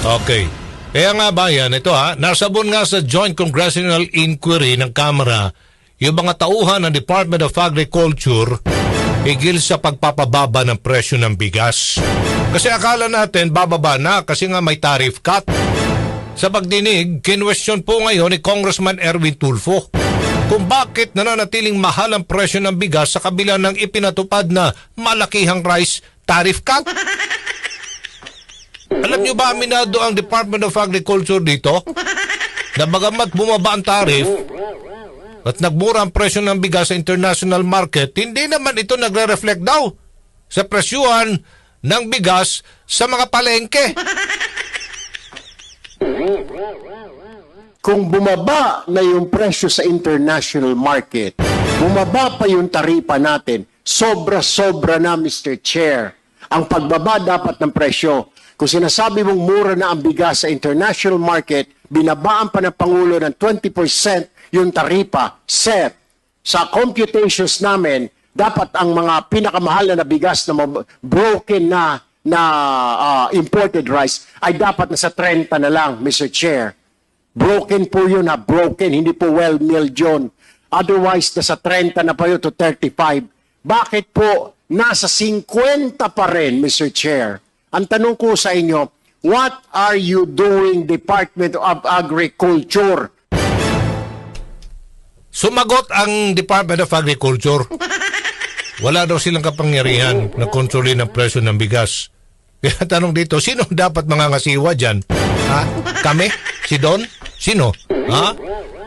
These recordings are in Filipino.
Okay. Kaya nga ba yan, ito ha, nasabon nga sa Joint Congressional Inquiry ng Kamara yung mga tauhan ng Department of Agriculture higil sa pagpapababa ng presyo ng bigas. Kasi akala natin bababa na kasi nga may tariff cut. Sa pagdinig, kinwestiyon po ngayon ni Congressman Erwin Tulfo kung bakit nananatiling mahal ang presyo ng bigas sa kabila ng ipinatupad na malakihang rice tariff cut. Alam nyo ba aminado ang Department of Agriculture dito? Na bagamat bumaba ang tariff at nagmura ang presyo ng bigas sa international market, hindi naman ito nagre-reflect daw sa presyuhan ng bigas sa mga palengke. Kung bumaba na yung presyo sa international market, bumaba pa yung taripa natin, sobra-sobra na, Mr. Chair. Ang pagbaba dapat ng presyo. Kung sinasabi mong mura na ang bigas sa international market, binabaan pa ng Pangulo ng 20% yung taripa set. Sa computations namin, dapat ang mga pinakamahal na bigas na broken na na ah, imported rice ay dapat nasa 30 na lang, Mr. Chair. Broken po yun ha, broken, hindi po well-milled yun. Otherwise, nasa 30 na pa yun to 35. Bakit po nasa 50 pa rin, Mr. Chair? Ang tanong ko sa inyo, what are you doing, Department of Agriculture? Sumagot ang Department of Agriculture. Wala daw silang kapangyarihan na kontrolin ang presyo ng bigas. Kaya tanong dito, sino dapat mangangasiwa dyan? Ha? Kami? Si Don? Sino? Ha?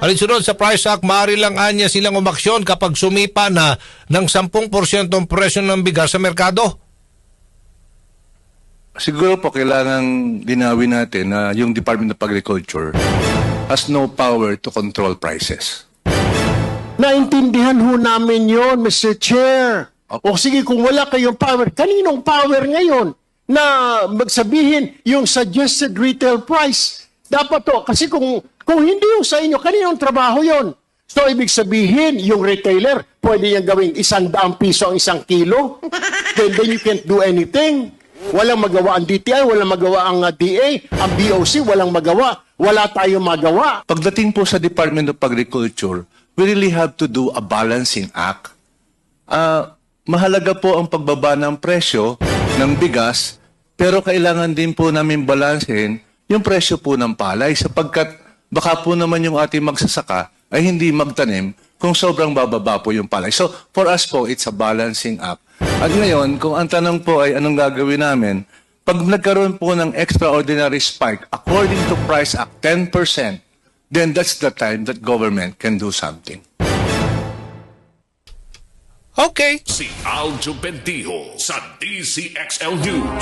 Alinsunod sa Price Act, maaari lang anya silang umaksyon kapag sumipa na ng 10% ang presyo ng bigas sa merkado. Siguro po kailangan linawin natin na yung Department of Agriculture has no power to control prices. Naintindihan ho namin yon, Mr. Chair. O sige, kung wala kayong power, kaninong power ngayon na magsabihin yung suggested retail price? Dapat to, kasi kung, kung hindi yung sa inyo, kaninong trabaho yon? So, ibig sabihin, yung retailer, pwede niyang gawing isang daang piso ang isang kilo. then, then you can't do anything. Walang magawa ang DTI, walang magawa ang uh, DA, ang BOC, walang magawa. Wala tayong magawa. Pagdating po sa Department of Agriculture, we really have to do a balancing act. Ah, mahalaga po ang pagbaba ng presyo ng bigas, pero kailangan din po namin balansehin yung presyo po ng palay sapagkat baka po naman yung ating magsasaka ay hindi magtanim kung sobrang bababa po yung palay. So, for us po, it's a balancing act. At ngayon, kung ang tanong po ay anong gagawin namin, pag nagkaroon po ng extraordinary spike, according to Price Act, 10%, then that's the time that government can do something. Okay. Si Aljo Bendijo sa DCXL News.